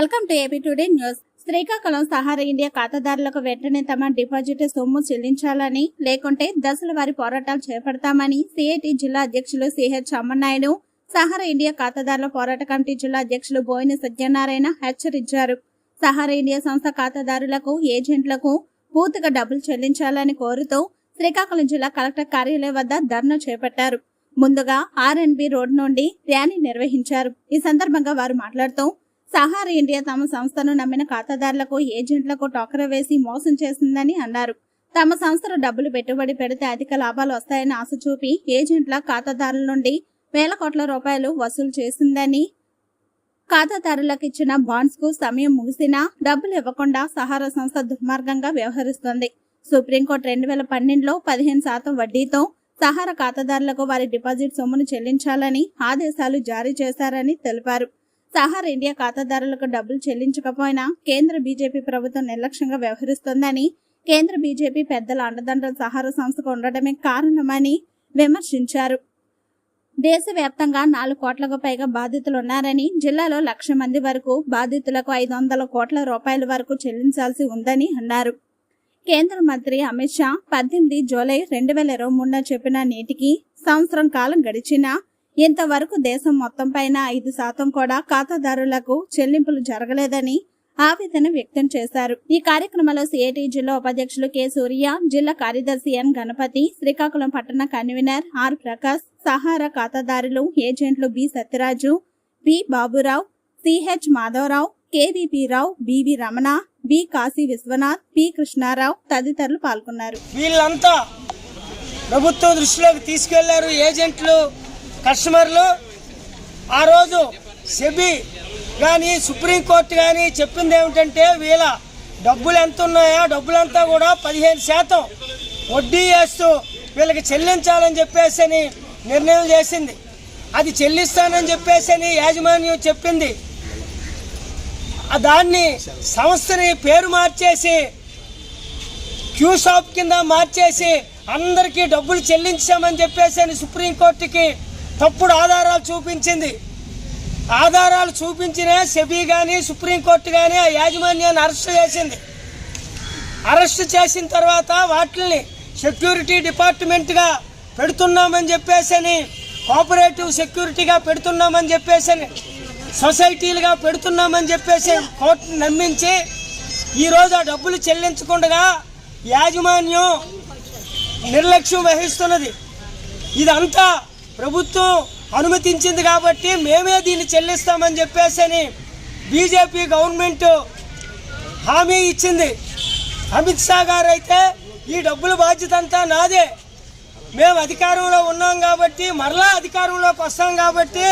Welcome to AP today news. Srikakulam Sahara India ఖాతాదారులకు వెంటనే తమ డిపాజిట్ సొమ్ము చెల్లించాలని లేకుంటే దశల వారి పోరాటాలు చేపడతామని సిఐటి జిల్లా అధ్యక్షులు సిహెచ్ అమ్మనాయుడు సహారా ఇండియా ఖాతాదారుల పోరాట కమిటీ జిల్లా అధ్యక్షులు బోయిన సత్యనారాయణ హెచ్చరించారు. సహారా ఇండియా సంస్థ ఖాతాదారులకు ఏజెంట్లకు పూర్తిగా డబ్బులు చెల్లించాలని కోరుతూ శ్రీకాకుళం జిల్లా కలెక్టర్ కార్యాలయం వద్ద ధర్నా చేపట్టారు. ముందుగా ఆర్ఎన్బి రోడ్ నుండి ర్యాలీ నిర్వహించారు. ఈ సందర్భంగా వారు మాట్లాడుతూ సహార్ ఇండియా తమ సంస్థను నమ్మిన ఖాతాదారులకు ఏజెంట్లకు టోకర వేసి మోసం చేసిందని అన్నారు. తమ సంస్థలో డబ్బులు పెట్టుబడి పెడితే అధిక లాభాలు వస్తాయని ఆశ చూపి ఏజెంట్ల ఖాతాదారుల నుండి వేల కోట్ల రూపాయలు వసూలు చేసిందని ఖాతాదారులకు ఇచ్చిన బాండ్స్కు సమయం ముగిసినా డబ్బులు ఇవ్వకుండా సహారా సంస్థ దుర్మార్గంగా వ్యవహరిస్తోంది. సుప్రీంకోర్టు రెండు వేల పన్నెండులో పదిహేను శాతం వడ్డీతో సహారా ఖాతాదారులకు వారి డిపాజిట్ సొమ్మును చెల్లించాలని ఆదేశాలు జారీ చేశారని తెలిపారు. సహార్ ఇండియా ఖాతాదారులకు డబ్బులు చెల్లించకపోయినా కేంద్ర బీజేపీ ప్రభుత్వం నిర్లక్ష్యంగా వ్యవహరిస్తోందని కేంద్ర బీజేపీ పెద్దల అండదండల సహారా సంస్థకు ఉండటమే కారణమని విమర్శించారు. దేశవ్యాప్తంగా నాలుగు కోట్లకు పైగా బాధితులు ఉన్నారని జిల్లాలో లక్ష మంది వరకు బాధితులకు ఐదు వందల కోట్ల రూపాయల వరకు చెల్లించాల్సి ఉందని అన్నారు. కేంద్ర మంత్రి అమిత్ షా పద్దెనిమిది జూలై రెండు వేల ఇరవై మూడున చెప్పిన నేటికి సంవత్సరం కాలం గడిచినా ఇంతవరకు దేశం మొత్తంపైన ఐదు శాతం కూడా ఖాతాదారులకు చెల్లింపులు జరగలేదని ఆవేదన వ్యక్తం చేశారు. ఈ కార్యక్రమంలో సిఐటి జిల్లా ఉపాధ్యక్షులు కె సూర్య జిల్లా కార్యదర్శి ఎన్ గణపతి శ్రీకాకుళం పట్టణ కన్వీనర్ ఆర్ ప్రకాష్ సహారా ఖాతాదారులు ఏజెంట్లు B Satyaraju B Baburao CH Madhavarao KVP Rao BV Ramana B Kashi Vishwanath P Krishnarao తదితరులు పాల్గొన్నారు. వీళ్ళంతా ప్రభుత్వం దృష్టిలోకి తీసుకెళ్ళారు. ఏజెంట్లు కస్టమర్లు ఆ రోజు సెబీ కానీ సుప్రీంకోర్టు కానీ చెప్పింది ఏమిటంటే వీళ్ళ డబ్బులు ఎంత ఉన్నాయో డబ్బులంతా కూడా పదిహేను శాతం వడ్డీ వేస్తూ వీళ్ళకి చెల్లించాలని చెప్పేసి అని నిర్ణయం చేసింది. అది చెల్లిస్తానని చెప్పేసి అని యాజమాన్యం చెప్పింది. దాన్ని సంస్థని పేరు మార్చేసి క్యూ షాప్ కింద మార్చేసి అందరికీ డబ్బులు చెల్లించామని చెప్పేసి అని సుప్రీంకోర్టుకి తప్పుడు ఆధారాలు చూపించింది. ఆధారాలు చూపించిన సెబీ కానీ సుప్రీంకోర్టు కానీ ఆ యాజమాన్యాన్ని అరెస్ట్ చేసింది. అరెస్ట్ చేసిన తర్వాత వాటిని సెక్యూరిటీ డిపార్ట్మెంట్గా పెడుతున్నామని చెప్పేసి అని కోఆపరేటివ్ సెక్యూరిటీగా పెడుతున్నామని చెప్పేసి అని సొసైటీలుగా పెడుతున్నామని చెప్పేసి కోర్టును నమ్మించి ఈరోజు ఆ డబ్బులు చెల్లించకుండా యాజమాన్యం నిర్లక్ష్యం వహిస్తున్నది. ఇదంతా ప్రభుత్వం అనుమతించింది కాబట్టి మేమే దీన్ని చెల్లిస్తామని చెప్పేసి అని బీజేపీ గవర్నమెంట్ హామీ ఇచ్చింది. అమిత్ షా గారు అయితే ఈ డబ్బుల బాధ్యత అంతా నాదే. మేము అధికారంలో ఉన్నాం కాబట్టి మరలా అధికారంలోకి వస్తాం కాబట్టి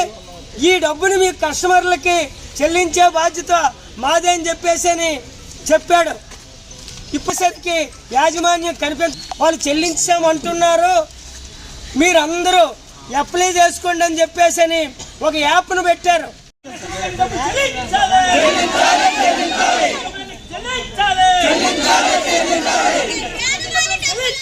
ఈ డబ్బుని మీ కస్టమర్లకి చెల్లించే బాధ్యత మాదే అని చెప్పేసి అని చెప్పాడు ఇప్పటికి యాజమాన్యం కనిపించ వాళ్ళు చెల్లించామంటున్నారు. మీరందరూ అప్లై చేసుకోండి అని చెప్పేసి అని ఒక యాప్ను పెట్టారు